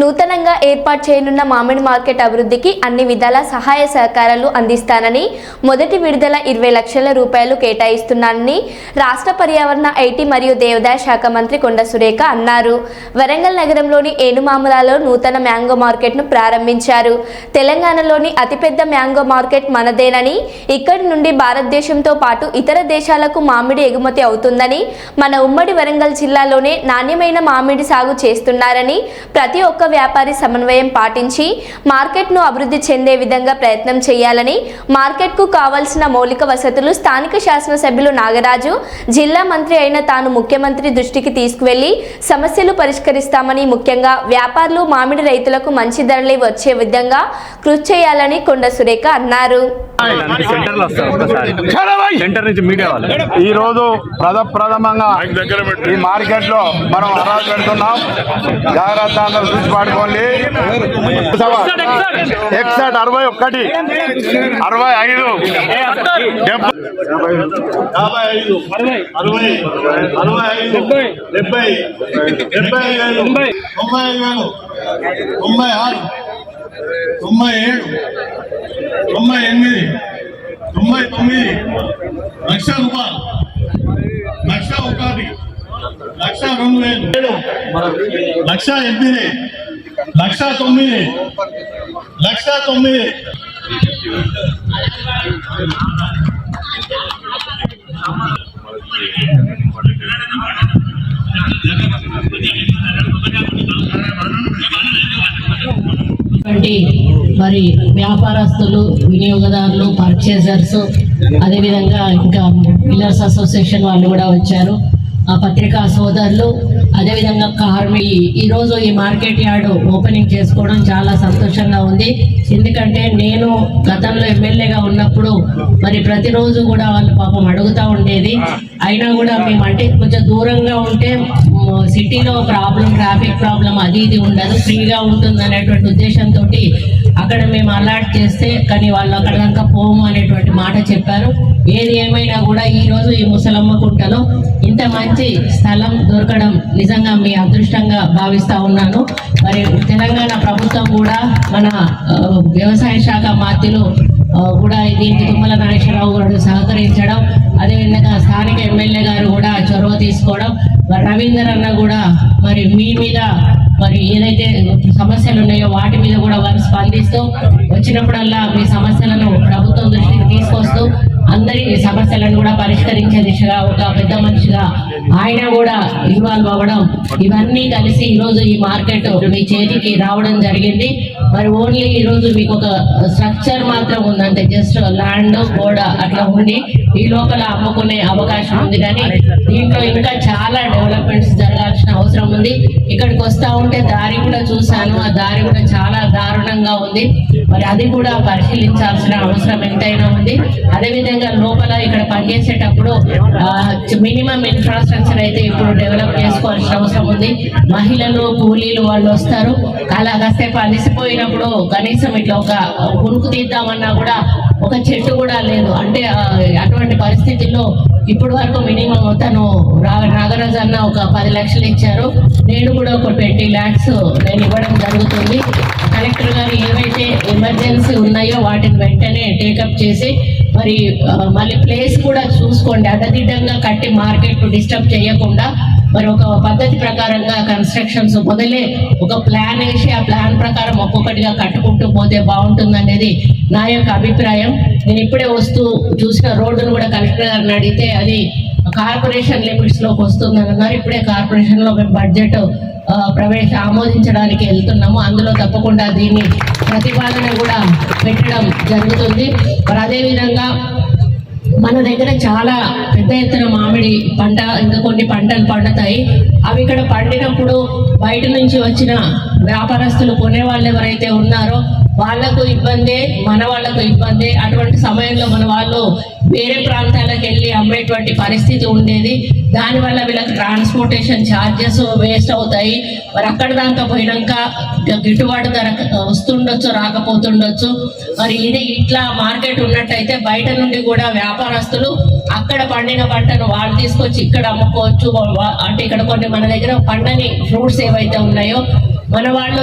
నూతనంగా ఏర్పాటు చేయనున్న మామిడి మార్కెట్ అభివృద్ధికి అన్ని విధాల సహాయ సహకారాలు అందిస్తానని మొదటి విడుదల ఇరవై లక్షల రూపాయలు కేటాయిస్తున్నానని రాష్ట్ర పర్యావరణ ఐటీ మరియు దేవదాయ శాఖ మంత్రి కొండ సురేఖ అన్నారు. వరంగల్ నగరంలోని ఏనుమాములలో నూతన మ్యాంగో మార్కెట్ను ప్రారంభించారు. తెలంగాణలోని అతిపెద్ద మ్యాంగో మార్కెట్ మనదేనని ఇక్కడి నుండి భారతదేశంతో పాటు ఇతర దేశాలకు మామిడి ఎగుమతి అవుతుందని మన ఉమ్మడి వరంగల్ జిల్లాలోనే నాణ్యమైన మామిడి సాగు చేస్తున్నారని ప్రతి ఒక్క వ్యాపారి సమన్వయం పాటించి మార్కెట్ను అభివృద్ధి చెందే విధంగా ప్రయత్నం చేయాలని మార్కెట్కు కావాల్సిన మౌలిక వసతులు స్థానిక శాసనసభ్యులు నాగరాజు జిల్లా మంత్రి అయిన తాను ముఖ్యమంత్రి దృష్టికి తీసుకువెళ్ళి సమస్యలు పరిష్కరిస్తామని ముఖ్యంగా వ్యాపారులు మామిడి రైతులకు మంచి ధరలే వచ్చే విధంగా కృషి చేయాలని కొండ సురేఖ అన్నారు. సెంటర్లో వస్తారు ఒకసారి సెంటర్ నుంచి మీడియా వాళ్ళు. ఈ రోజు ప్రథమంగా ఈ మార్కెట్లో మనం హరాజు పెడుతున్నాం. జాగ్రత్త అందరూ చూసి పాడుకోండి. ఎక్సట్ అరవై ఒక్కటి అరవై ఐదు. డెబ్బై. ఐదు అరవై అరవై ఐదు డెబ్బై. డెబ్బై ఐదు. వేలు తొంభై ఐదు వేలు. తొంభై ఆరు. తొంభై ఏడు తొంభై ఎనిమిది తొంభై తొమ్మిది లక్ష రూపాయలు లక్ష ఒకటి లక్ష రెండు వేలు లక్ష ఎనిమిది లక్ష తొమ్మిది లక్ష తొమ్మిది Thank you. కాబట్టి మరి వ్యాపారస్తులు వినియోగదారులు పర్చేజర్స్ అదేవిధంగా ఇంకా పిల్లర్స్ అసోసియేషన్ వాళ్ళు కూడా వచ్చారు. ఆ పత్రికా సోదరులు అదేవిధంగా కార్మి ఈరోజు ఈ మార్కెట్ యార్డ్ ఓపెనింగ్ చేసుకోవడం చాలా సంతోషంగా ఉంది. ఎందుకంటే నేను గతంలో ఎమ్మెల్యేగా ఉన్నప్పుడు మరి ప్రతిరోజు కూడా వాళ్ళు పాపం అడుగుతూ ఉండేది. అయినా కూడా మేము అంటే కొంచెం దూరంగా ఉంటే సిటీలో ప్రాబ్లం ట్రాఫిక్ ప్రాబ్లం అది ఇది ఉండదు ఫ్రీగా ఉంటుంది అనేటువంటి ఉద్దేశంతో అక్కడ మేము అలాట్ చేస్తే కానీ వాళ్ళు అక్కడ దాకా పోము అనేటువంటి మాట చెప్పారు. ఏది ఏమైనా కూడా ఈరోజు ఈ ముసలమ్మ కుంటలో ఇంత మంచి స్థలం దొరకడం నిజంగా మీ అదృష్టంగా భావిస్తూ ఉన్నాను. మరి తెలంగాణ ప్రభుత్వం కూడా మన వ్యవసాయ శాఖ మాత్యులు కూడా దీనికి తుమ్మల నాగేశ్వరరావు గారు సహకరించడం అదేవిధంగా స్థానిక ఎమ్మెల్యే గారు కూడా చొరవ తీసుకోవడం. మరి రవీందర్ అన్న కూడా మరి మీ మీద మరి ఏదైతే సమస్యలు ఉన్నాయో వాటి మీద కూడా వారు స్పందిస్తూ వచ్చినప్పుడల్లా మీ సమస్యలను ప్రభుత్వం దృష్టికి తీసుకొస్తూ అందరి సమస్యలను కూడా పరిష్కరించే దిశగా ఒక పెద్ద మనిషిగా ఆయన కూడా ఇన్వాల్వ్ అవ్వడం ఇవన్నీ కలిసి ఈరోజు ఈ మార్కెట్ మీ చేతికి రావడం జరిగింది. మరి ఓన్లీ ఈరోజు మీకు ఒక స్ట్రక్చర్ మాత్రం ఉందంటే జస్ట్ ల్యాండ్ గోడ అట్లా ఉండి ఈ లోపల అమ్ముకునే అవకాశం ఉంది. కానీ దీంట్లో ఇంకా చాలా డెవలప్మెంట్స్ జరగాల్సిన అవసరం ఉంది. ఇక్కడికి వస్తూ ఉంటే దారి కూడా చూశాను. ఆ దారి కూడా చాలా దారుణంగా ఉంది. మరి అది కూడా పరిశీలించాల్సిన అవసరం ఎంతైనా ఉంది. అదేవిధంగా లోపల ఇక్కడ పనిచేసేటప్పుడు మినిమం ఇన్ఫ్రాస్ట్రక్చర్ అయితే ఇప్పుడు డెవలప్ చేసుకోవాల్సిన అవసరం ఉంది. మహిళలు కూలీలు వాళ్ళు వస్తారు. అలా కాసేపు అలసిపోయినప్పుడు కనీసం ఇట్లా ఒక పురుకు తీద్దామన్నా కూడా ఒక చెట్టు కూడా లేదు. అంటే అటువంటి పరిస్థితుల్లో ఇప్పుడు వరకు మినిమం తను రా- నాగరాజు అన్న ఒక పది లక్షలు ఇచ్చారు. నేను కూడా ఒక ట్వంటీ ల్యాక్స్ నేను ఇవ్వడం జరుగుతుంది. కలెక్టర్ గారు ఏవైతే ఎమర్జెన్సీ ఉన్నాయో వాటిని వెంటనే టేకప్ చేసి మరి మళ్ళీ ప్లేస్ కూడా చూసుకోండి. అడ్డదిడ్డంగా కట్టి మార్కెట్ డిస్టర్బ్ చేయకుండా మరి ఒక పద్ధతి ప్రకారంగా కన్స్ట్రక్షన్స్ మొదలే ఒక ప్లాన్ వేసి ఆ ప్లాన్ ప్రకారం ఒక్కొక్కటిగా కట్టుకుంటూ పోతే బాగుంటుంది అనేది నా యొక్క అభిప్రాయం. నేను ఇప్పుడే వస్తూ చూసిన రోడ్డును కూడా కలెక్టర్ గారిని అడిగితే అది కార్పొరేషన్ లిమిట్స్లోకి వస్తుందని అన్నారు. ఇప్పుడే కార్పొరేషన్లో మేము బడ్జెట్ ప్రవేశ ఆమోదించడానికి వెళ్తున్నాము. అందులో తప్పకుండా దీన్ని ప్రతిపాదన కూడా పెట్టడం జరుగుతుంది. మరి అదేవిధంగా మన దగ్గర చాలా పెద్ద ఎత్తున మామిడి పంట ఇంకా కొన్ని పంటలు పండుతాయి. అవి ఇక్కడ పండినప్పుడు బయట నుంచి వచ్చిన వ్యాపారస్తులు కొనే వాళ్ళు ఎవరైతే ఉన్నారో వాళ్ళకు ఇబ్బందే మన వాళ్ళకు ఇబ్బందే. అటువంటి సమయంలో మన వాళ్ళు వేరే ప్రాంతాలకు వెళ్ళి అమ్మేటువంటి పరిస్థితి ఉండేది. దానివల్ల వీళ్ళకి ట్రాన్స్పోర్టేషన్ ఛార్జెస్ వేస్ట్ అవుతాయి. మరి అక్కడ దాకా పోయినాక గిట్టుబాటు ధర వస్తుండొచ్చు రాకపోతుండొచ్చు. మరి ఇది ఇట్లా మార్కెట్ ఉన్నట్టయితే బయట నుండి కూడా వ్యాపారస్తులు అక్కడ పండిన పంటను వాళ్ళు తీసుకొచ్చి ఇక్కడ అమ్ముకోవచ్చు. అంటే ఇక్కడ కొన్ని మన దగ్గర పండని ఫ్రూట్స్ ఏవైతే ఉన్నాయో మన వాళ్ళు